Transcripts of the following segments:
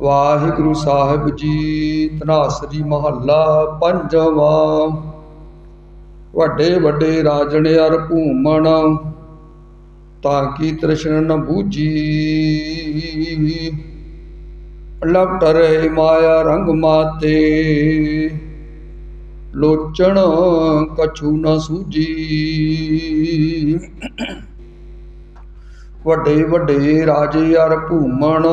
ਵਾਹਿਗੁਰੂ ਸਾਹਿਬ ਜੀ ਧਨਾਸਰੀ ਮਹੱਲਾ ਪੰਜਵਾਂ। ਵੱਡੇ ਵੱਡੇ ਰਾਜਣ ਅਰ ਭੂਮਣ, ਤਾਂ ਕੀ ਤ੍ਰਿਸ਼ਨਾ ਨ ਬੂਝੀ। ਲਪਟ ਰਹੇ ਮਾਇਆ ਰੰਗ ਮਾਤੇ, ਲੋਚਣ ਕਛੂ ਨ ਸੂਜੀ ਵੱਡੇ ਵੱਡੇ ਰਾਜੇ ਅਰ ਭੂਮਣ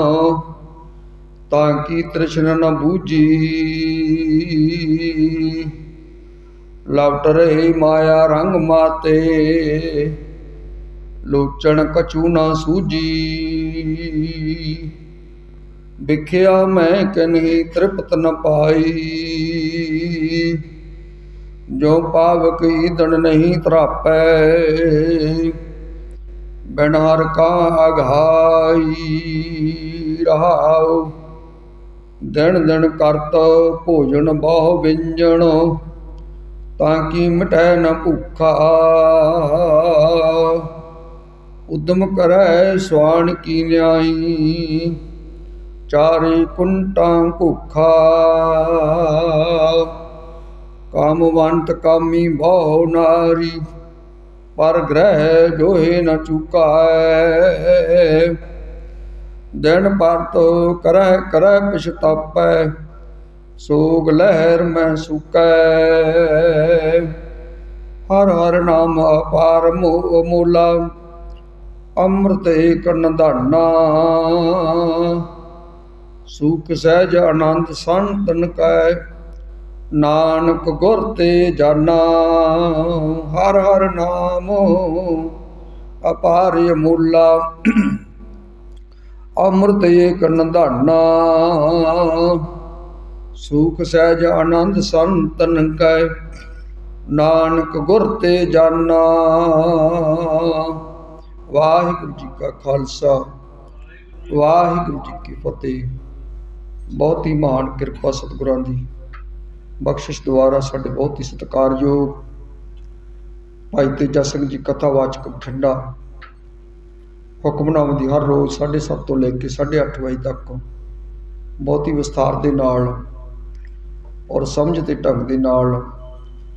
ਤਾਂ ਕੀ ਤ੍ਰਿਸ਼ਨਾ ਨ ਬੂਝੀ? ਲਪਟ ਰਹੇ ਮਾਇਆ ਰੰਗ ਮਾਤੇ, ਲੋਚਣ ਕਛੂ ਨਾ ਸੂਜੀ ਵਿਖਿਆ ਮੈਂ ਕਨਹੀ ਤ੍ਰਿਪਤ ਨ ਪਾਈ। ਜੋ ਪਾਵਕ ਈਦਣ ਨਹੀਂ ਤਰਾਪੈ ਬਿਨਾਰ ਕਾ ਅਘਾਈ ਰਹਾਉ। ਦਿਨ ਦਿਨ ਕਰਤ ਭੋਜਨ ਬਹੁ ਵਿੰਜਣ, ਤਾਂ ਕੀ ਮਿਟੈ ਨ ਭੁੱਖਾ। ਉਦਮ ਕਰੈ ਸਵਾਨ ਕੀ ਨਿਆਈ, ਚਾਰੇ ਕੁੰਟਾਂ ਭੁੱਖਾ। ਕਾਮਵੰਤ ਕਾਮੀ ਬਹੁ ਨਾਰੀ, ਪਰ ਗ੍ਰਹਿ ਜੋਹੇ ਨ ਚੁਕਾਏ ਦਿਨ ਪਰਤ ਕਰੈ ਕਰੈ ਪਛਤਾਪੈ, ਸੋਗ ਲਹਿਰ ਮੈਂ ਸੁਕੈ। ਹਰ ਹਰ ਨਾਮ ਅਪਾਰ ਮੋ- ਮੂਲਾ, ਅੰਮ੍ਰਿਤ ਏਕ ਨੰਦਾਨਾ ਸੁਖ ਸਹਿਜ ਆਨੰਦ ਸੰਤਨ ਕੈ ਨਾਨਕ ਗੁਰ ਤੇ ਜਾਨਾ। ਹਰ ਹਰ ਨਾਮ ਅਪਾਰ ਮੂਲਾ। ਅੰਮ੍ਰਿਤ ਏਕ ਨੰਦਾਨਾ। ਸੁਖ ਸਹਿਜ ਆਨੰਦ ਸੰਤਨ ਕੈ, ਨਾਨਕ ਗੁਰ ਤੇ ਜਾਨਾ। ਵਾਹਿਗੁਰੂ ਜੀ ਕਾ ਖਾਲਸਾ, ਵਾਹਿਗੁਰੂ ਜੀ ਕੀ ਫਤਿਹ। ਬਹੁਤ ਹੀ ਮਹਾਨ ਕਿਰਪਾ ਸਤਿਗੁਰਾਂ ਦੀ। ਬਖਸ਼ਿਸ਼ ਦੁਆਰਾ ਸਾਡੇ ਬਹੁਤ ਹੀ ਸਤਿਕਾਰਯੋਗ ਭਾਈ ਤੇਜਾ ਸਿੰਘ ਜੀ ਕਥਾਵਾਚਕ ਬਠਿੰਡਾ। ਹੁਕਮਨਾਮਾ ਦੀ ਹਰ ਰੋਜ਼ 7:30 ਤੋਂ ਲੈ ਕੇ 8:30 ਵਜੇ ਤੱਕ ਬਹੁਤ ਹੀ ਵਿਸਥਾਰ ਦੇ ਨਾਲ ਔਰ ਸਮਝ ਤੇ ਢੰਗ ਦੇ ਨਾਲ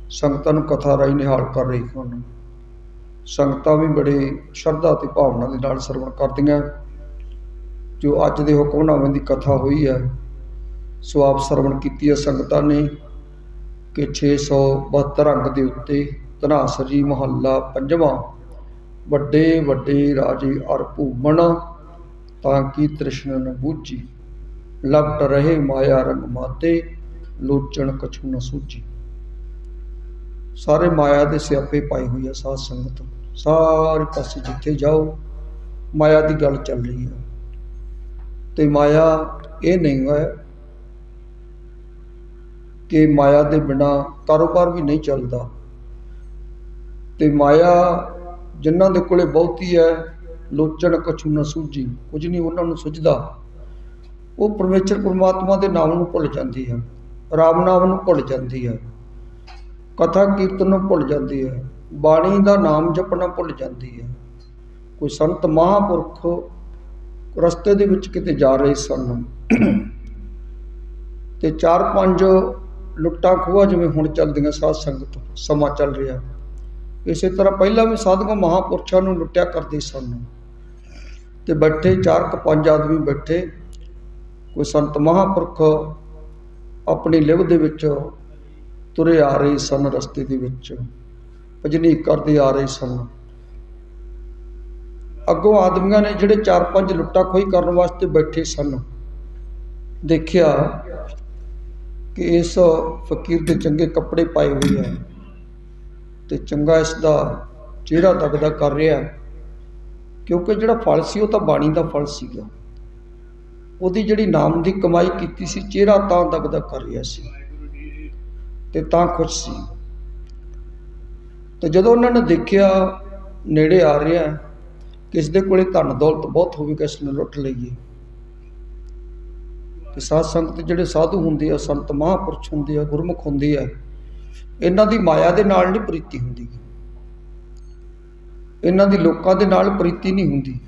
ਸੰਗਤਾਂ ਨੂੰ ਕਥਾ ਰਾਹੀਂ ਨਿਹਾਲ ਕਰ ਰਹੀ ਹਨ। ਸੰਗਤਾਂ ਵੀ ਬੜੇ ਸ਼ਰਧਾ ਤੇ ਭਾਵਨਾ ਦੇ ਨਾਲ ਸਰਵਣ ਕਰਦੀਆਂ। ਜੋ ਅੱਜ ਦੇ ਹੁਕਮਨਾਮੇ ਦੀ ਕਥਾ ਹੋਈ ਹੈ, ਸੋ ਆਪ ਸਰਵਣ ਕੀਤੀ ਹੈ ਸੰਗਤਾਂ ਨੇ ਕਿ 672 ਅੰਗ ਦੇ ਉੱਤੇ ਧਨਾਸਰੀ ਮਹੱਲਾ ਪੰਜਵਾਂ ਵੱਡੇ ਵੱਡੇ ਰਾਜੇ ਅਰ ਭੂਮਣ ਤਾਂ ਕੀ ਤ੍ਰਿਸ਼ਨ ਨ ਬੂਝੀ। ਲਪਟ ਰਹੇ ਮਾਇਆ ਰੰਗ ਮਾਤੇ, ਲੋਚਣ ਕਛੂ ਨ ਸੂਝੀ। ਸਾਰੇ ਮਾਇਆ ਦੇ ਸਿਆਪੇ ਪਾਏ ਹੋਈ ਆ ਸਾਧ ਸੰਗਤ। ਸਾਰੇ ਪਾਸੇ ਜਿੱਥੇ ਜਾਓ, ਮਾਇਆ ਦੀ ਗੱਲ ਚੱਲ ਰਹੀ ਹੈ ਤੇ ਮਾਇਆ ਇਹ ਨਹੀਂ ਹੈ ਕਿ ਮਾਇਆ ਦੇ ਬਿਨਾ ਕਾਰੋਬਾਰ ਵੀ ਨਹੀਂ ਚੱਲਦਾ। ਤੇ ਮਾਇਆ ਜਿਨ੍ਹਾਂ ਦੇ ਕੋਲੇ ਬਹੁਤੀ ਹੈ, ਲੋਚਣ ਕਛੂ ਨਾ ਸੂਝੀ, ਕੁਝ ਨਹੀਂ ਉਹਨਾਂ ਨੂੰ ਸੁਝਦਾ। ਉਹ ਪਰਮੇਸ਼ਰ ਪਰਮਾਤਮਾ ਦੇ ਨਾਮ ਨੂੰ ਭੁੱਲ ਜਾਂਦੀ ਹੈ, ਰਾਮ ਨਾਮ ਨੂੰ ਭੁੱਲ ਜਾਂਦੀ ਹੈ, ਕਥਾ ਕੀਰਤਨ ਨੂੰ ਭੁੱਲ ਜਾਂਦੀ ਹੈ, ਬਾਣੀ ਦਾ ਨਾਮ ਜਪਣਾ ਭੁੱਲ ਜਾਂਦੀ ਹੈ। ਕੋਈ ਸੰਤ ਮਹਾਂਪੁਰਖ ਰਸਤੇ ਦੇ ਵਿੱਚ ਕਿਤੇ ਜਾ ਰਹੇ ਸਨ। ਤੇ ਚਾਰ ਪੰਜ ਲੁੱਟਾਂ ਖੋਆ ਜਿਵੇਂ ਹੁਣ ਚੱਲਦੀਆਂ, ਸਾਧ ਸੰਗਤ ਸਮਾਂ ਚੱਲ ਰਿਹਾ। ਇਸੇ ਤਰ੍ਹਾਂ ਪਹਿਲਾਂ ਵੀ ਸਾਧੂਆਂ ਮਹਾਂਪੁਰਸ਼ਾਂ ਨੂੰ ਲੁੱਟਿਆ ਕਰਦੇ ਸਨ। ਤੇ ਬੈਠੇ, ਚਾਰ ਕ ਪੰਜ ਆਦਮੀ ਬੈਠੇ। ਕੋਈ ਸੰਤ ਮਹਾਂਪੁਰਖ ਆਪਣੀ ਲਿਵ ਦੇ ਵਿੱਚ ਤੁਰੇ ਆ ਰਹੇ ਸਨ ਰਸਤੇ ਦੇ ਵਿੱਚ। ਭਜਨੀ ਕਰਦੇ ਆ ਰਹੇ ਸਨ। ਅੱਗੋਂ ਆਦਮੀਆਂ ਨੇ ਜਿਹੜੇ ਚਾਰ ਪੰਜ ਲੁੱਟਾ ਖੋਈ ਕਰਨ ਵਾਸਤੇ ਬੈਠੇ ਸਨ, ਦੇਖਿਆ ਕਿ ਇਸ ਫਕੀਰ ਦੇ ਚੰਗੇ ਕੱਪੜੇ ਪਾਏ ਹੋਏ ਆ। ਤੇ ਚੰਗਾ ਇਸ ਦਾ ਚਿਹਰਾ ਤੱਕਦਾ ਕਰ ਰਿਹਾ ਕਿਉਂਕਿ ਜਿਹੜਾ ਫਲ ਸੀ, ਉਹ ਤਾਂ ਬਾਣੀ ਦਾ ਫਲ ਸੀਗਾ। ਉਹਦੀ ਜਿਹੜੀ ਨਾਮ ਦੀ ਕਮਾਈ ਕੀਤੀ ਸੀ, ਚਿਹਰਾ ਤਾਂ ਤੱਕਦਾ ਕਰ ਰਿਹਾ ਸੀ ਤੇ ਤਾਂ ਖੁਸ਼ ਸੀ। ਤੇ ਜਦੋਂ ਉਹਨਾਂ ਨੇ ਦੇਖਿਆ, ਨੇੜੇ ਆ ਰਿਹਾ ਕਿਸ ਦੇ ਕੋਲੇ ਧਨ ਦੌਲਤ ਬਹੁਤ ਹੋਵੇਗਾ, ਇਸ ਨੂੰ ਲੁੱਟ ਲਈਏ। ਤੇ ਸਾਧ ਸੰਗਤ ਜਿਹੜੇ ਸਾਧੂ ਹੁੰਦੇ ਆ, ਸੰਤ ਮਹਾਂਪੁਰਸ਼ ਹੁੰਦੇ ਆ, ਗੁਰਮੁਖ ਹੁੰਦੇ ਆ ਇਹਨਾਂ ਦੀ ਮਾਇਆ ਦੇ ਨਾਲ ਨਹੀਂ ਪ੍ਰੀਤੀ ਹੁੰਦੀ। ਇਹਨਾਂ ਦੀ ਲੋਕਾਂ ਦੇ ਨਾਲ ਪ੍ਰੀਤੀ ਨਹੀਂ ਹੁੰਦੀ।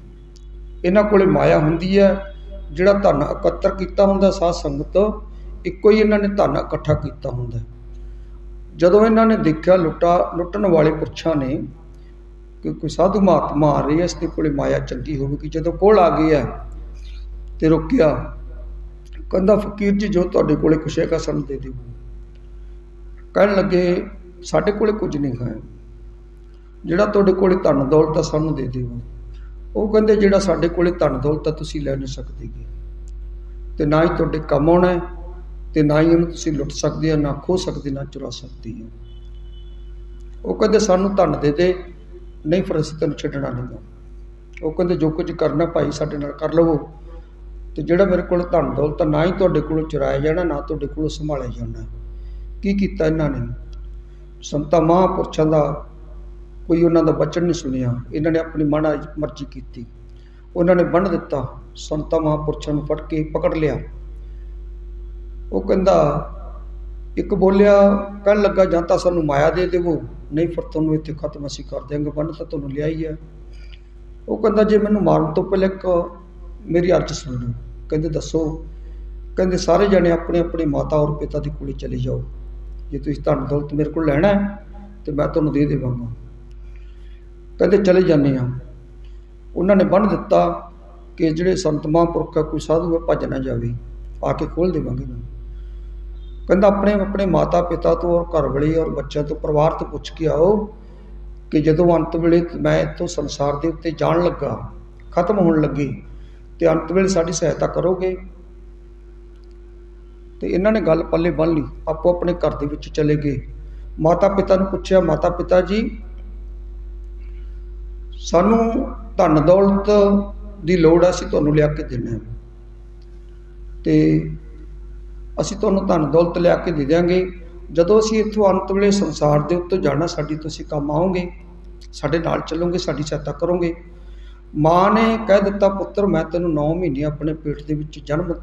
ਇਹਨਾਂ ਕੋਲੇ ਮਾਇਆ ਹੁੰਦੀ ਹੈ, ਜਿਹੜਾ ਧਨ ਇਕੱਤਰ ਕੀਤਾ ਹੁੰਦਾ, ਸਾਧ ਸੰਗਤ ਇੱਕੋ ਹੀ ਇਹਨਾਂ ਨੇ ਧਨ ਇਕੱਠਾ ਕੀਤਾ ਹੁੰਦਾ। ਜਦੋਂ ਇਹਨਾਂ ਨੇ ਦੇਖਿਆ ਲੁੱਟਾ, ਲੁੱਟਣ ਵਾਲੇ ਪੁਰਸ਼ਾਂ ਨੇ ਕਿ ਕੋਈ ਸਾਧੂ ਮਹਾਤਮਾ ਆ ਰਹੀ ਹੈ, ਇਸ ਦੇ ਕੋਲੇ ਮਾਇਆ ਚੰਗੀ ਹੋਵੇਗੀ। ਜਦੋਂ ਕੋਲ ਆ ਗਈ ਹੈ ਤੇ ਰੁਕਿਆ, ਕਹਿੰਦਾ, ਫਕੀਰ ਜੀ, ਜੋ ਤੁਹਾਡੇ ਕੋਲੇ ਕੁਛ ਹੈਗਾ ਸਾਨੂੰ ਦੇ ਦਿਓ। ਕਹਿਣ ਲੱਗੇ ਸਾਡੇ ਕੋਲੇ ਕੁਝ ਨਹੀਂ ਹੈ। ਜਿਹੜਾ ਤੁਹਾਡੇ ਕੋਲੇ ਧਨ ਦੌਲਤ ਆ ਸਾਨੂੰ ਦੇ ਦਿਓ। ਉਹ ਕਹਿੰਦੇ ਜਿਹੜਾ ਸਾਡੇ ਕੋਲੇ ਧਨ ਦੌਲਤ ਆ ਤੁਸੀਂ ਲੈ ਨਹੀਂ ਸਕਦੇਗੇ ਤੇ ਨਾ ਹੀ ਤੁਹਾਡੇ ਕੰਮ ਆਉਣਾ ਹੈ ਤੇ ਨਾ ਹੀ ਉਹਨੂੰ ਤੁਸੀਂ ਲੁੱਟ ਸਕਦੇ ਆ ਨਾ ਖੋ ਸਕਦੇ ਨਾ ਚੁਰਾ ਸਕਦੇ ਆ ਉਹ ਕਹਿੰਦੇ ਸਾਨੂੰ ਧਨ ਦੇ ਦੇ ਨਹੀਂ ਫਿਰ ਅਸੀਂ ਤੈਨੂੰ ਛੱਡਣਾ ਨਹੀਂ ਉਹ ਕਹਿੰਦੇ ਜੋ ਕੁਝ ਕਰਨਾ ਭਾਈ ਸਾਡੇ ਨਾਲ ਕਰ ਲਵੋ। ਤੇ ਜਿਹੜਾ ਮੇਰੇ ਕੋਲ ਧਨ ਦੌਲਤ ਆ, ਨਾ ਹੀ ਤੁਹਾਡੇ ਕੋਲੋਂ ਚੁਰਾਇਆ ਜਾਣਾ ਨਾ ਤੁਹਾਡੇ ਕੋਲੋਂ ਸੰਭਾਲਿਆ ਜਾਣਾ। ਕੀ ਕੀਤਾ ਇਹਨਾਂ ਨੇ? ਸੰਤਾਂ ਮਹਾਂਪੁਰਸ਼ਾਂ ਦਾ ਕੋਈ ਉਹਨਾਂ ਦਾ ਬਚਨ ਨਹੀਂ ਸੁਣਿਆ। ਇਹਨਾਂ ਨੇ ਆਪਣੀ ਮਨ ਮਰਜ਼ੀ ਕੀਤੀ। ਉਹਨਾਂ ਨੇ ਬੰਨ ਦਿੱਤਾ। ਸੰਤਾਂ ਮਹਾਂਪੁਰਸ਼ਾਂ ਨੂੰ ਫੜ ਕੇ ਪਕੜ ਲਿਆ। ਉਹ ਕਹਿੰਦਾ, ਇੱਕ ਬੋਲਿਆ, ਕਹਿਣ ਲੱਗਾ, ਜਾਂ ਤਾਂ ਸਾਨੂੰ ਮਾਇਆ ਦੇ ਦੇਵੋ, ਨਹੀਂ ਫਿਰ ਤੁਹਾਨੂੰ ਇੱਥੇ ਖਤਮ ਅਸੀਂ ਕਰ ਦਿਆਂਗੇ। ਬੰਨ ਤਾਂ ਤੁਹਾਨੂੰ ਲਿਆ ਹੀ। ਹੈ ਉਹ ਕਹਿੰਦਾ, ਜੇ ਮੈਨੂੰ ਮਾਰਨ ਤੋਂ ਪਹਿਲਾਂ ਇੱਕ ਮੇਰੀ ਅਰਜ਼ ਸੁਣ ਲਓ। ਕਹਿੰਦੇ, ਦੱਸੋ। ਕਹਿੰਦੇ, ਸਾਰੇ ਜਣੇ ਆਪਣੇ ਆਪਣੇ ਮਾਤਾ ਔਰ ਪਿਤਾ ਦੇ ਕੋਲੇ ਚਲੇ ਜਾਓ। ਜੇ ਤੁਸੀਂ ਧਨ ਦੌਲਤ ਮੇਰੇ ਕੋਲ ਲੈਣਾ ਹੈ, ਤੇ ਮੈਂ ਤੁਹਾਨੂੰ ਦੇ ਦੇਵਾਂਗਾ। ਕਹਿੰਦੇ ਚਲੇ ਜਾਂਦੇ ਆ ਉਹਨਾਂ ਨੇ ਬੰਨ ਦਿੱਤਾ ਕਿ ਜਿਹੜੇ ਸੰਤ ਮਹਾਂਪੁਰਖ ਆ, ਕੋਈ ਸਾਧੂ ਹੈ ਭੱਜ ਨਾ ਜਾਵੇ। ਆ ਕੇ ਖੋਲ ਦੇਵਾਂਗੇ ਇਹਨੂੰ ਕਹਿੰਦਾ ਆਪਣੇ ਆਪਣੇ ਮਾਤਾ ਪਿਤਾ ਤੋਂ ਔਰ ਘਰ ਵਾਲੇ ਔਰ ਬੱਚਿਆਂ ਤੋਂ ਪਰਿਵਾਰ ਤੋਂ ਪੁੱਛ ਕੇ ਆਓ ਕਿ ਜਦੋਂ ਅੰਤ ਵੇਲੇ ਮੈਂ ਇੱਥੋਂ ਸੰਸਾਰ ਦੇ ਉੱਤੇ ਜਾਣ ਲੱਗਾ, ਖਤਮ ਹੋਣ ਲੱਗੀ, ਤੇ ਅੰਤ ਵੇਲੇ ਸਾਡੀ ਸਹਾਇਤਾ ਕਰੋਗੇ? ਤੇ ਇਹਨਾਂ ਨੇ ਗੱਲ ਪੱਲੇ ਬੰਨ ਲਈ, ਆਪੋ ਆਪਣੇ ਘਰ ਦੇ ਵਿੱਚ ਚਲੇ ਗਏ। ਮਾਤਾ ਪਿਤਾ ਨੂੰ ਪੁੱਛਿਆ ਮਾਤਾ ਪਿਤਾ ਜੀ, ਸਾਨੂੰ ਧਨ ਦੌਲਤ ਦੀ ਲੋੜ ਆ, ਅਸੀਂ ਤੁਹਾਨੂੰ ਲਿਆ ਕੇ ਦੇਣਾ ਹੈ। ਤੇ ਅਸੀਂ ਤੁਹਾਨੂੰ ਧਨ ਦੌਲਤ ਲਿਆ ਕੇ ਦੇ ਦਿਆਂਗੇ। ਜਦੋਂ ਅਸੀਂ ਇੱਥੋਂ ਅੰਤ ਵੇਲੇ ਸੰਸਾਰ ਦੇ ਉੱਤੇ ਜਾਣਾ, ਸਾਡੀ ਤੁਸੀਂ ਕੰਮ ਆਓਗੇ, ਸਾਡੇ ਨਾਲ ਚੱਲੋਗੇ, ਸਾਡੀ ਸਹਾਇਤਾ ਕਰੋਗੇ। ਮਾਂ ਨੇ ਕਹਿ ਦਿੱਤਾ, ਪੁੱਤਰ, ਮੈਂ ਤੈਨੂੰ 9 ਮਹੀਨੇ ਆਪਣੇ ਪੇਟ ਦੇ ਵਿੱਚ ਜਨਮ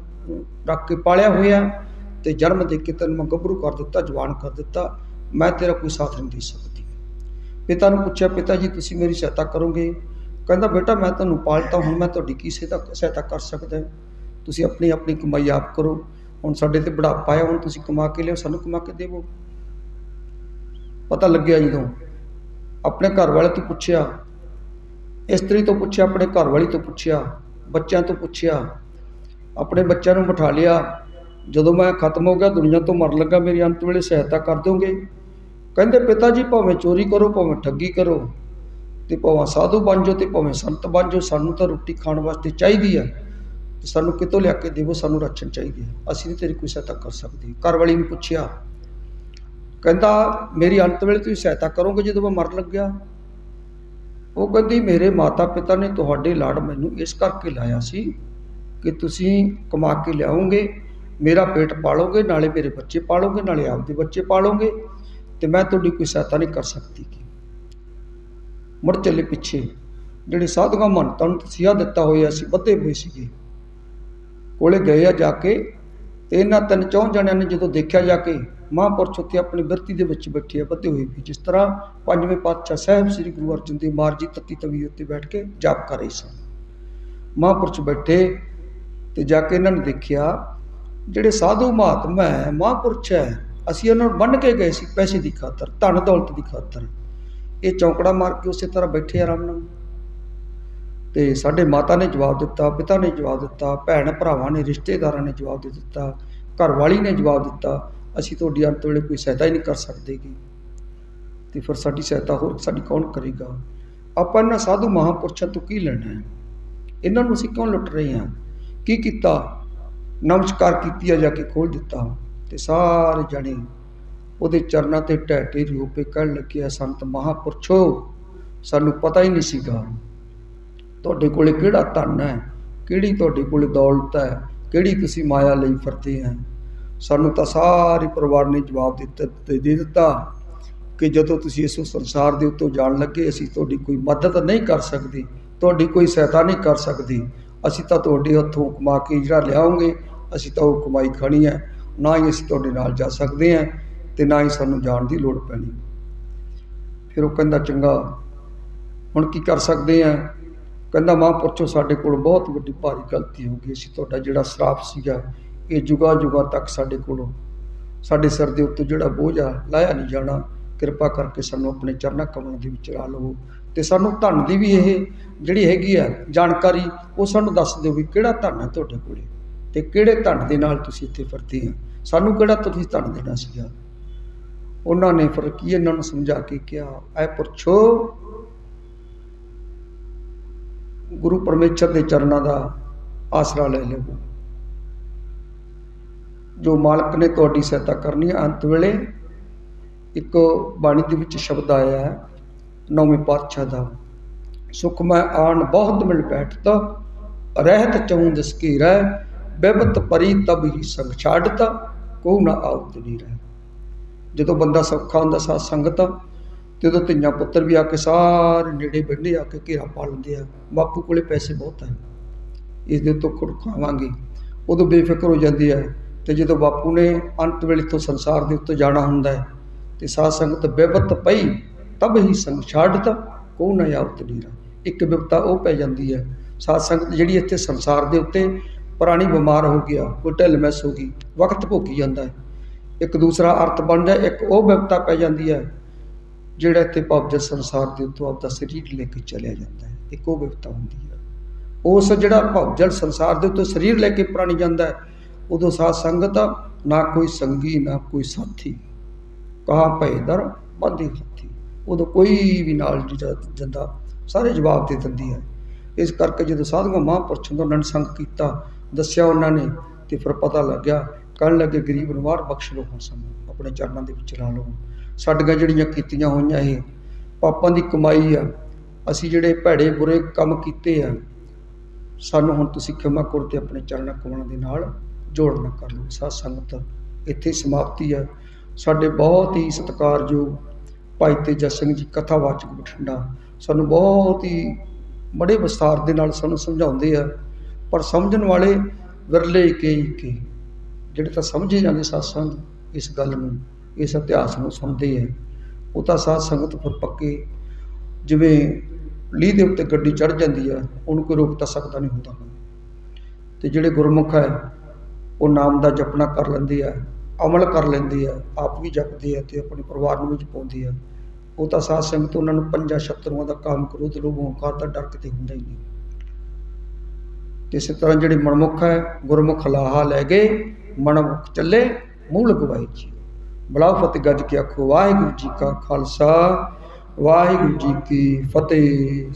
ਰੱਖ ਕੇ ਪਾਲਿਆ ਹੋਇਆ। ਤੇ ਜਨਮ ਦੇ ਕੇ ਤੈਨੂੰ ਮੈਂ ਗੱਭਰੂ ਕਰ ਦਿੱਤਾ, ਜਵਾਨ ਕਰ ਦਿੱਤਾ, ਮੈਂ ਤੇਰਾ ਕੋਈ ਸਾਥ ਨਹੀਂ ਦੇ ਸਕਦੀ। ਪਿਤਾ ਨੂੰ ਪੁੱਛਿਆ, ਪਿਤਾ ਜੀ, ਤੁਸੀਂ ਮੇਰੀ ਸਹਾਇਤਾ ਕਰੋਗੇ? ਕਹਿੰਦਾ, ਬੇਟਾ, ਮੈਂ ਤੁਹਾਨੂੰ ਪਾਲਤਾ, ਹੁਣ ਮੈਂ ਤੁਹਾਡੀ ਕੀ ਸਹਾਇਤਾ ਸਹਾਇਤਾ ਕਰ ਸਕਦਾ ਤੁਸੀਂ ਆਪਣੀ ਆਪਣੀ ਕਮਾਈ ਆਪ ਕਰੋ। ਹੁਣ ਸਾਡੇ ਤੇ ਬੁਢਾਪਾ ਹੈ, ਹੁਣ ਤੁਸੀਂ ਕਮਾ ਕੇ ਲਿਓ ਸਾਨੂੰ ਕਮਾ ਕੇ ਦੇਵੋ। ਪਤਾ ਲੱਗਿਆ ਜਦੋਂ ਆਪਣੇ ਘਰ ਵਾਲੇ ਤੋਂ ਪੁੱਛਿਆ, ਇਸਤਰੀ ਤੋਂ ਪੁੱਛਿਆ, ਆਪਣੇ ਘਰ ਵਾਲੀ ਤੋਂ ਪੁੱਛਿਆ, ਬੱਚਿਆਂ ਤੋਂ ਪੁੱਛਿਆ, ਆਪਣੇ ਬੱਚਿਆਂ ਨੂੰ ਬਿਠਾ ਲਿਆ ਜਦੋਂ ਮੈਂ ਖਤਮ ਹੋ ਗਿਆ, ਦੁਨੀਆ ਤੋਂ ਮਰਨ ਲੱਗਾ, ਮੇਰੀ ਅੰਤ ਵੇਲੇ ਸਹਾਇਤਾ ਕਰ ਦੋਗੇ ਕਹਿੰਦੇ, ਪਿਤਾ ਜੀ, ਭਾਵੇਂ ਚੋਰੀ ਕਰੋ, ਭਾਵੇਂ ਠੱਗੀ ਕਰੋ, ਤੇ ਭਾਵੇਂ ਸਾਧੂ ਬਣ ਜਾਓ ਤੇ ਭਾਵੇਂ ਸੰਤ ਬਣ ਜਾਓ, ਸਾਨੂੰ ਤਾਂ ਰੋਟੀ ਖਾਣ ਵਾਸਤੇ ਚਾਹੀਦੀ ਆ। ਤੇ ਸਾਨੂੰ ਕਿਤੋਂ ਲਿਆ ਕੇ ਦੇਵੋ? ਸਾਨੂੰ ਰੱਖਣ ਚਾਹੀਦੀ ਹੈ ਅਸੀਂ ਨਹੀਂ ਤੇਰੀ ਕੋਈ ਸਹਾਇਤਾ ਕਰ ਸਕਦੇ। ਘਰ ਵਾਲੀ ਨੂੰ ਪੁੱਛਿਆ। ਕਹਿੰਦਾ, ਮੇਰੀ ਅੰਤ ਵੇਲੇ ਤੁਸੀਂ ਸਹਾਇਤਾ ਕਰੋਗੇ ਜਦੋਂ ਮੈਂ ਮਰਨ ਲੱਗਿਆ? ਉਹ ਕਹਿੰਦੀ, ਮੇਰੇ ਮਾਤਾ ਪਿਤਾ ਨੇ ਤੁਹਾਡੇ ਲਾੜ ਮੈਨੂੰ ਇਸ ਕਰਕੇ ਲਾਇਆ ਸੀ ਕਿ ਤੁਸੀਂ ਕਮਾ ਕੇ ਲਿਆਓਗੇ। ਮੇਰਾ ਪੇਟ ਪਾਲੋਗੇ, ਨਾਲੇ ਮੇਰੇ ਬੱਚੇ ਪਾਲੋਗੇ, ਨਾਲੇ ਆਪਦੇ ਬੱਚੇ ਪਾਲੋਗੇ, ਤੇ ਮੈਂ ਤੁਹਾਡੀ ਕੋਈ ਸਹਾਇਤਾ ਨਹੀਂ ਕਰ ਸਕਦੀ ਗੀ। ਮੁੜ ਚੱਲੇ ਪਿੱਛੇ, ਜਿਹੜੇ ਸਾਧੂਆਂ ਮਹੰਤਾਂ ਨੂੰ ਤਸੀਹਾ ਦਿੱਤਾ ਹੋਇਆ ਸੀ ਬੱਧੇ ਹੋਏ ਸੀਗੇ ਕੋਲੇ ਗਏ ਆ ਜਾ ਕੇ, ਤੇ ਇਹਨਾਂ ਤਿੰਨ ਚੌਂ ਜਣਿਆਂ ਨੇ ਜਦੋਂ ਦੇਖਿਆ ਜਾ ਕੇ, ਮਹਾਂਪੁਰਸ਼ ਉੱਤੇ ਆਪਣੀ ਬਿਰਤੀ ਦੇ ਵਿੱਚ ਬੈਠੇ ਆ ਬੱਧੇ ਹੋਏ ਵੀ, ਜਿਸ ਤਰ੍ਹਾਂ ਪੰਜਵੇਂ ਪਾਤਸ਼ਾਹ ਸਾਹਿਬ ਸ੍ਰੀ ਗੁਰੂ ਅਰਜਨ ਦੇਵ ਮਹਾਰਾਜ ਜੀ ਤੱਤੀ ਤਵੀ ਉੱਤੇ ਬੈਠ ਕੇ ਜਾਪ ਕਰ ਰਹੇ ਸਨ ਮਹਾਂਪੁਰਸ਼ ਬੈਠੇ, ਤੇ ਜਾ ਕੇ ਇਹਨਾਂ ਨੇ ਦੇਖਿਆ ਜਿਹੜੇ ਸਾਧੂ ਮਹਾਤਮਾ ਹੈ ਮਹਾਂਪੁਰਸ਼ ਹੈ, ਅਸੀਂ ਉਹਨਾਂ ਨੂੰ ਬੰਨ ਕੇ ਗਏ ਸੀ ਪੈਸੇ ਦੀ ਖਾਤਰ, ਧਨ ਦੌਲਤ ਦੀ ਖਾਤਰ। ਇਹ ਚੌਂਕੜਾ ਮਾਰ ਕੇ ਉਸੇ ਤਰ੍ਹਾਂ ਬੈਠੇ ਆਰਾਮ ਨਾਲ ਤੇ ਸਾਡੇ ਮਾਤਾ ਨੇ ਜਵਾਬ ਦਿੱਤਾ, ਪਿਤਾ ਨੇ ਜਵਾਬ ਦਿੱਤਾ, ਭੈਣ ਭਰਾਵਾਂ ਨੇ, ਰਿਸ਼ਤੇਦਾਰਾਂ ਨੇ ਜਵਾਬ ਦੇ ਦਿੱਤਾ ਘਰ ਵਾਲੀ ਨੇ ਜਵਾਬ ਦਿੱਤਾ। ਅਸੀਂ ਤੁਹਾਡੀ ਅੰਤ ਵੇਲੇ ਕੋਈ ਸਹਾਇਤਾ ਹੀ ਨਹੀਂ ਕਰ ਸਕਦੇਗੀ ਤੇ ਫਿਰ ਸਾਡੀ ਸਹਾਇਤਾ ਹੋਰ ਸਾਡੀ ਕੌਣ ਕਰੇਗਾ? ਆਪਾਂ ਇਹਨਾਂ ਸਾਧੂ ਮਹਾਂਪੁਰਸ਼ਾਂ ਤੋਂ ਕੀ ਲੈਣਾ ਹੈ? ਇਹਨਾਂ ਨੂੰ ਅਸੀਂ ਕਿਉਂ ਲੁੱਟ ਰਹੇ ਹਾਂ? ਕੀ ਕੀਤਾ? ਨਮਸਕਾਰ ਕੀਤੀ ਆ ਜਾ ਕੇ ਖੋਲ ਦਿੱਤਾ ਤੇ ਸਾਰੇ ਜਣੇ ਉਹਦੇ ਚਰਨਾਂ ਤੇ ਢਹਿ ਢੇਰੀ ਹੋ ਕੇ ਕਹਿਣ ਲੱਗੇ ਆ, ਸੰਤ ਮਹਾਂਪੁਰਸ਼ੋ, ਸਾਨੂੰ ਪਤਾ ਹੀ ਨਹੀਂ ਸੀਗਾ ਤੁਹਾਡੇ ਕੋਲੇ ਕਿਹੜਾ ਧਨ ਹੈ, ਕਿਹੜੀ ਤੁਹਾਡੇ ਕੋਲੇ ਦੌਲਤ ਹੈ, ਕਿਹੜੀ ਤੁਸੀਂ ਮਾਇਆ ਲਈ ਫਿਰਦੇ ਹੈ। ਸਾਨੂੰ ਤਾਂ ਸਾਰੇ ਪਰਿਵਾਰ ਨੇ ਜਵਾਬ ਦਿੱਤਾ ਤੇ ਦੇ ਦਿੱਤਾ ਕਿ ਜਦੋਂ ਤੁਸੀਂ ਇਸ ਸੰਸਾਰ ਦੇ ਉੱਤੋਂ ਜਾਣ ਲੱਗੇ, ਅਸੀਂ ਤੁਹਾਡੀ ਕੋਈ ਮਦਦ ਨਹੀਂ ਕਰ ਸਕਦੇ, ਤੁਹਾਡੀ ਕੋਈ ਸਹਾਇਤਾ ਨਹੀਂ ਕਰ ਸਕਦੇ। ਅਸੀਂ ਤਾਂ ਤੁਹਾਡੇ ਹੱਥੋਂ ਕਮਾ ਕੇ ਜਿਹੜਾ ਲਿਆਉਂਗੇ, ਅਸੀਂ ਤਾਂ ਉਹ ਕਮਾਈ ਖਾਣੀ ਹੈ। ਨਾ ਹੀ ਅਸੀਂ ਤੁਹਾਡੇ ਨਾਲ ਜਾ ਸਕਦੇ ਹਾਂ ਤੇ ਨਾ ਹੀ ਸਾਨੂੰ ਜਾਣ ਦੀ ਲੋੜ ਪੈਣੀ। ਫਿਰ ਉਹ ਕਹਿੰਦਾ, ਚੰਗਾ, ਹੁਣ ਕੀ ਕਰ ਸਕਦੇ ਆ ਕਹਿੰਦਾ ਮਹਾਂਪੁਰਸ਼ੋ ਸਾਡੇ ਕੋਲ ਬਹੁਤ ਵੱਡੀ ਭਾਰੀ ਗਲਤੀ ਹੋ ਗਈ। ਅਸੀਂ ਤੁਹਾਡਾ ਜਿਹੜਾ ਸ਼ਰਾਪ ਸੀਗਾ, ਇਹ ਜੁਗਾ ਜੁਗਾ ਤੱਕ ਸਾਡੇ ਕੋਲੋਂ, ਸਾਡੇ ਸਿਰ ਦੇ ਉੱਤੇ ਜਿਹੜਾ ਬੋਝ ਆ, ਲਾਇਆ ਨਹੀਂ ਜਾਣਾ। ਕਿਰਪਾ ਕਰਕੇ ਸਾਨੂੰ ਆਪਣੇ ਚਰਨਾਂ ਕਮਲਾਂ ਦੇ ਵਿੱਚ ਲਾ ਲਵੋ। ਤੇ ਸਾਨੂੰ ਧਨ ਦੀ ਵੀ ਇਹ ਜਿਹੜੀ ਹੈਗੀ ਆ ਜਾਣਕਾਰੀ, ਉਹ ਸਾਨੂੰ ਦੱਸ ਦਿਓ ਵੀ ਕਿਹੜਾ ਧਨ ਹੈ ਤੁਹਾਡੇ ਕੋਲੇ ਤੇ ਕਿਹੜੇ ਧਨ ਦੇ ਨਾਲ ਤੁਸੀਂ ਇੱਥੇ ਫਿਰਦੇ ਆ। ਸਾਨੂੰ ਕਿਹੜਾ ਤੁਸੀਂ ਧਨ ਦੇਣਾ ਸੀਗਾ? ਉਹਨਾਂ ਨੇ ਫਿਰ ਕੀ ਇਹਨਾਂ ਨੂੰ ਸਮਝਾ ਕੇ ਕਿਹਾ, ਐ ਪੁਰਛੋ ਗੁਰੂ ਪਰਮੇਸ਼ਰ ਦੇ ਚਰਨਾਂ ਦਾ ਆਸਰਾ ਲੈ ਲਵੋ। ਜੋ ਮਾਲਕ ਨੇ ਤੁਹਾਡੀ ਸਹਾਇਤਾ ਕਰਨੀ ਹੈ, ਅੰਤ ਵੇਲੇ ਇੱਕ ਬਾਣੀ ਦੇ ਵਿੱਚ ਸ਼ਬਦ ਆਇਆ ਹੈ ਨੌਵੇਂ ਪਾਤਸ਼ਾਹ ਦਾ। ਸੁਖ ਮੈਂ ਆਣ ਬਹੁਤ ਮਿਲ ਬੈਠਤਾ, ਰਹਿਤ ਚਉਂ ਦਿਸ ਬਿਬਤ ਪਰੀ ਤਬ ਹੀ ਸੰਗ ਛਾੜਤਾ ਕੋ ਨਾ ਆਉਤ ਨਹੀਂ ਰਹਿ। ਜਦੋਂ ਬੰਦਾ ਸੌਖਾ ਹੁੰਦਾ, ਸਾਧ ਸੰਗਤ, ਤੇ ਉਦੋਂ ਧੀਆਂ ਪੁੱਤਰ ਵੀ ਆ ਕੇ ਸਾਰੇ ਨੇੜੇ ਬੰਦੇ ਆ ਕੇ ਘੇਰਾ ਪਾ ਲੈਂਦੇ ਆ, ਬਾਪੂ ਕੋਲੇ ਪੈਸੇ ਬਹੁਤ ਆ। ਇਸ ਦੇ ਤੋਂ ਕੁੜ ਖਾਵਾਂਗੇ। ਉਦੋਂ ਬੇਫਿਕਰ ਹੋ ਜਾਂਦੀ ਹੈ ਤੇ ਜਦੋਂ ਬਾਪੂ ਨੇ ਅੰਤ ਵੇਲੇ ਤੋਂ ਸੰਸਾਰ ਦੇ ਉੱਤੇ ਜਾਣਾ ਹੁੰਦਾ ਹੈ, ਤੇ ਸਾਧ ਸੰਗਤ ਬਿਪਤ ਪਈ ਤਬ ਹੀ ਸੰਗ ਛਾੜਤਾ, ਕੋ ਨਾ ਆਵਤ ਨੀਰਾ। ਇੱਕ ਬਿਪਤਾ ਉਹ ਪੈ ਜਾਂਦੀ ਹੈ। ਸਾਧ ਸੰਗਤ ਜਿਹੜੀ ਇੱਥੇ ਸੰਸਾਰ ਦੇ ਉੱਤੇ ਪੁਰਾਣੀ ਬਿਮਾਰ ਹੋ ਗਿਆ, ਕੋਈ ਢਿੱਲ ਹੋ ਗਈ, ਵਕਤ ਭੋਗੀ ਜਾਂਦਾ ਹੈ। ਇੱਕ ਦੂਸਰਾ ਅਰਥ ਬਣਦਾ ਇੱਕ ਉਹ ਬਿਪਤਾ ਪੈ ਜਾਂਦੀ ਹੈ, ਜਿਹੜਾ ਇੱਥੇ ਭਵਜ ਸੰਸਾਰ ਦੇ ਉੱਤੋਂ ਆਪਦਾ ਸਰੀਰ ਲੈ ਕੇ ਚਲਿਆ ਜਾਂਦਾ ਹੈ। ਇੱਕ ਉਹ ਬਿਪਤਾ ਹੁੰਦੀ ਹੈ। ਉਸ ਜਿਹੜਾ ਭਵਜਲ ਸੰਸਾਰ ਦੇ ਉੱਤੇ ਸਰੀਰ ਲੈ ਕੇ ਪੁਰਾਣੀ ਜਾਂਦਾ ਹੈ, ਉਦੋਂ ਸਾਧ ਸੰਗਤ ਨਾ ਕੋਈ ਸੰਗੀ, ਨਾ ਕੋਈ ਸਾਥੀ। ਕਹਾ ਭਏ ਦਰ, ਬੰਦੇ ਹੱਥੀ ਉਦੋਂ ਕੋਈ ਵੀ ਨਾਲ ਜਿਹੜਾ ਜਾਂਦਾ ਸਾਰੇ ਜਵਾਬ ਦੇ ਦਿੰਦੀ ਹੈ। ਇਸ ਕਰਕੇ ਜਦੋਂ ਸਾਧੂਆਂ ਮਹਾਂਪੁਰਸ਼ਾਂ ਦਾ ਉਹਨਾਂ ਨੇ ਸੰਗ ਕੀਤਾ, ਦੱਸਿਆ ਉਹਨਾਂ ਨੇ ਤੇ ਫਿਰ ਪਤਾ ਲੱਗਿਆ, ਕਹਿਣ ਲੱਗੇ, ਗਰੀਬ ਨੂੰ ਵਾਰ ਬਖਸ਼ ਲਓ ਹੁਣ ਸਾਨੂੰ, ਆਪਣੇ ਚਰਨਾਂ ਦੇ ਵਿੱਚ ਲਾ ਲਓ। ਸਾਡੀਆਂ ਜਿਹੜੀਆਂ ਕੀਤੀਆਂ ਹੋਈਆਂ ਇਹ ਪਾਪਾਂ ਦੀ ਕਮਾਈ ਆ, ਅਸੀਂ ਜਿਹੜੇ ਭੈੜੇ ਬੁਰੇ ਕੰਮ ਕੀਤੇ ਆ, ਸਾਨੂੰ ਹੁਣ ਤੁਸੀਂ ਖਿਮਾ ਕਰੋ ਤੇ ਆਪਣੇ ਚਰਨਾਂ ਕਮਲਾਂ ਦੇ ਨਾਲ ਜੋੜਨਾ ਕਰ ਲਓ। ਸਾਧ ਸੰਗਤ ਇੱਥੇ ਸਮਾਪਤੀ ਆ। ਸਾਡੇ ਬਹੁਤ ਹੀ ਸਤਿਕਾਰਯੋਗ ਭਾਈ ਤੇਜਾ ਸਿੰਘ ਜੀ ਕਥਾਵਾਚਕ ਬਠਿੰਡਾ। ਸਾਨੂੰ ਬਹੁਤ ਹੀ ਬੜੇ ਵਿਸਥਾਰ ਦੇ ਨਾਲ ਸਾਨੂੰ ਸਮਝਾਉਂਦੇ ਆ, ਪਰ ਸਮਝਣ ਵਾਲੇ ਵਿਰਲੇ ਕਈ ਕੇ। ਜਿਹੜੇ ਤਾਂ ਸਮਝੇ ਜਾਂਦੇ ਸਤਸੰਗ ਇਸ ਗੱਲ ਨੂੰ, ਇਸ ਇਤਿਹਾਸ ਨੂੰ ਸੁਣਦੇ ਆ। ਉਹ ਤਾਂ ਸਾਧ ਸੰਗਤ ਫਿਰ ਪੱਕੇ ਜਿਵੇਂ ਲੀਹ ਦੇ ਉੱਤੇ ਗੱਡੀ ਚੜ ਜਾਂਦੀ ਆ, ਉਹਨੂੰ ਕੋਈ ਰੋਕ ਤਾਂ ਸਕਦਾ ਨਹੀਂ ਹੁੰਦਾ। ਤੇ ਜਿਹੜੇ ਗੁਰਮੁਖ ਹੈ ਉਹ ਨਾਮ ਦਾ ਜਪਣਾ ਕਰ ਲੈਂਦੇ ਆ, ਅਮਲ ਕਰ ਲੈਂਦੇ ਆ, ਆਪ ਵੀ ਜਪਦੇ ਆ ਤੇ ਆਪਣੇ ਪਰਿਵਾਰ ਨੂੰ ਵੀ ਜਪਾਉਂਦੇ ਆ। ਉਹ ਤਾਂ ਸਾਧ ਸੰਗਤ ਉਹਨਾਂ ਨੂੰ ਪੰਜਾਂ ਸ਼ਤਰੂਆਂ ਦਾ ਕੰਮ ਕਰੂ ਤੇ ਲੋਕ ਦਾ ਡਰ ਕਿਤੇ ਹੁੰਦਾ ਹੀ ਨਹੀਂ। ਇਸੇ ਤਰ੍ਹਾਂ ਜਿਹੜੇ ਮਨਮੁਖ ਹੈ, ਗੁਰਮੁਖ ਲਾਹਾ ਲੈ ਗਏ, ਮਨਮੁਖ ਚੱਲੇ ਮੂਲ ਲਗਵਾਈ ਜੀ। ਬਲਾਉ ਫਤਿਹ ਗੱਜ ਕੇ ਆਖੋ, ਵਾਹਿਗੁਰੂ ਜੀ ਕਾ ਖਾਲਸਾ, ਵਾਹਿਗੁਰੂ ਜੀ ਕੀ ਫਤਿਹ।